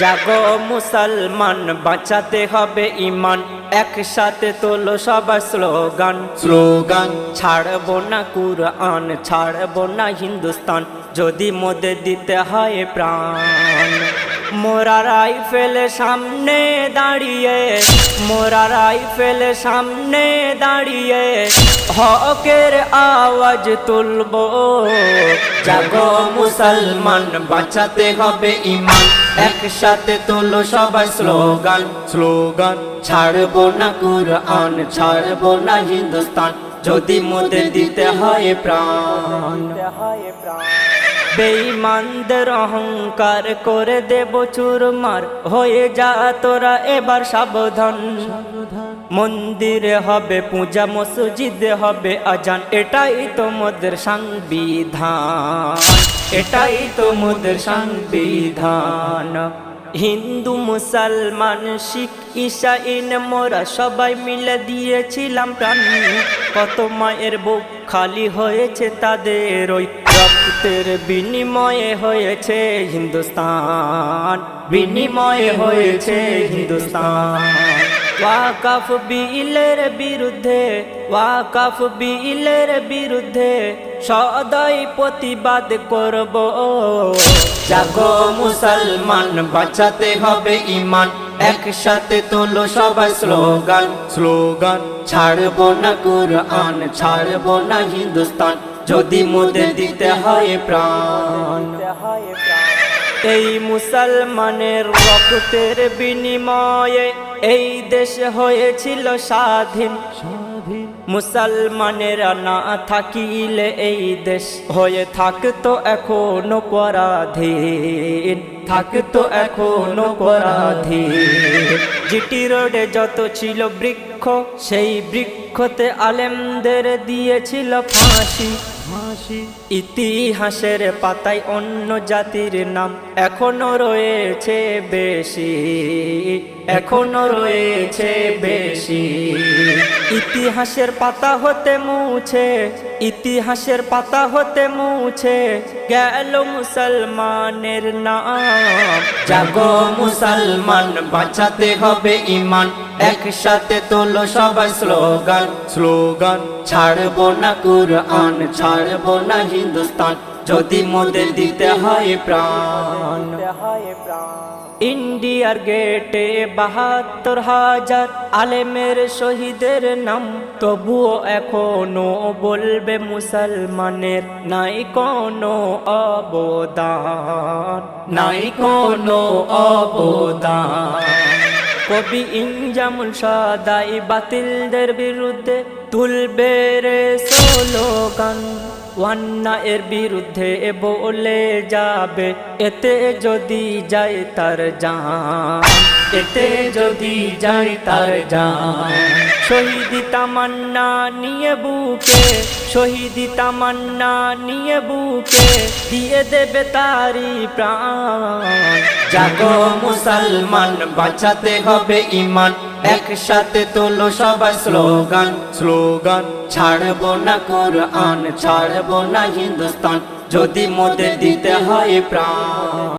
জাগো মুসলমান বাঁচাতে হবে ইমান। একসাথে তোলো সবার স্লোগান। স্লোগান। ছাড়বো না কুরআন ছাড়বো না হিন্দুস্তান যদি মোদে দিতে হয় প্রাণ। মোরা রাইফেল সামনে দাঁড়িয়ে মোরা রাইফেল সামনে দাঁড়িয়ে হকের আওয়াজ তুলবো। জাগো মুসলমান বাঁচাতে হবে ইমান। একসাথে তোলো সবাই স্লোগান স্লোগান। ছাড়বো না কুরআন, ছাড়বো না হিন্দুস্তান। যদি মোদের দিতে হয় প্রাণ। বেঈমানদের অহংকার করে দেব চুরমার। হয়ে যা তোরা এবার সাবধান। মন্দিরে হবে পূজা, মসজিদে হবে আজান। এটাই তোমাদের সংবিধান। এটাই তোমাদের সংবিধান। হিন্দু, মুসলমান, শিখ, ঈশাইন, মোরা সবাই মিলে দিয়েছিলাম প্রাণ। কত মায়ের বুক খালি হয়েছে তাদের ওই রক্তের বিনিময়ে হয়েছে হিন্দুস্তান। বিনিময়ে হয়েছে হিন্দুস্তান। ওয়াকাফ বিলের বিরুদ্ধে, ওয়াকাফ বিলের বিরুদ্ধে সদয় প্রতিবাদ করব। জাগো মুসলমান, বাঁচাতে হবে ইমান। একসাথে তোলো সবাই স্লোগান। স্লোগান। ছাড়বো না কুরআন ছাড়বো না হিন্দুস্তান। যদি মোদের দিতে হয় প্রাণ। এই মুসলমানের রক্তের বিনিময়ে এই দেশ হয়েছিল স্বাধীন। মুসলমানেরা না থাকিলে এই দেশ হয়ে থাকতো এখনও পরাধীন। থাকতো এখন পরাধীন। জিটি রোডে যত ছিল বৃক্ষ সেই বৃক্ষতে আলেমদের দিয়েছিল ফাঁসি। ইতিহাসের পাতায় অন্য জাতির নাম এখনও রয়েছে বেশি, এখনও রয়েছে বেশি। ইতিহাসের পাতা হতে মুছে, ইতিহাসের পাতা হতে মুছে গেল মুসলমানের নাম। জাগো মুসলমান, বাঁচাতে হবে ইমান। একসাথে তোলো সবাই স্লোগান। স্লোগান। ছাড়বো না কুরআন ছাড়বো না হিন্দুস্তান। যদি মোদের দিতে হয় প্রাণ। ইন্ডিয়ার গেটে বাহাত্তর হাজার আলেমের শহীদের নাম। তবুও এখনও বলবে মুসলমানের নাই কোনো অবদান নাই কোনো অবদান। কবি ইঞ্জামুল সদাই বাতিলদের বিরুদ্ধে তুলবে রে সোলোগান। এর বিরুদ্ধে বলে যাবে, এতে যদি যায় তার জান। এতে যদি যায় তার জান। শহীদি তামান্না নিয়ে বুকে, শহীদি তামান্না নিয়ে বুকে দিয়ে দেবে তারি প্রাণ। জাগো মুসলমান, বাঁচাতে হবে ইমান। একসাথে তোলো সবাই স্লোগান। স্লোগান, ছাড়বো না কোরআন, ছাড়বো না হিন্দুস্তান। যদি মোদের দিতে হয় প্রাণ।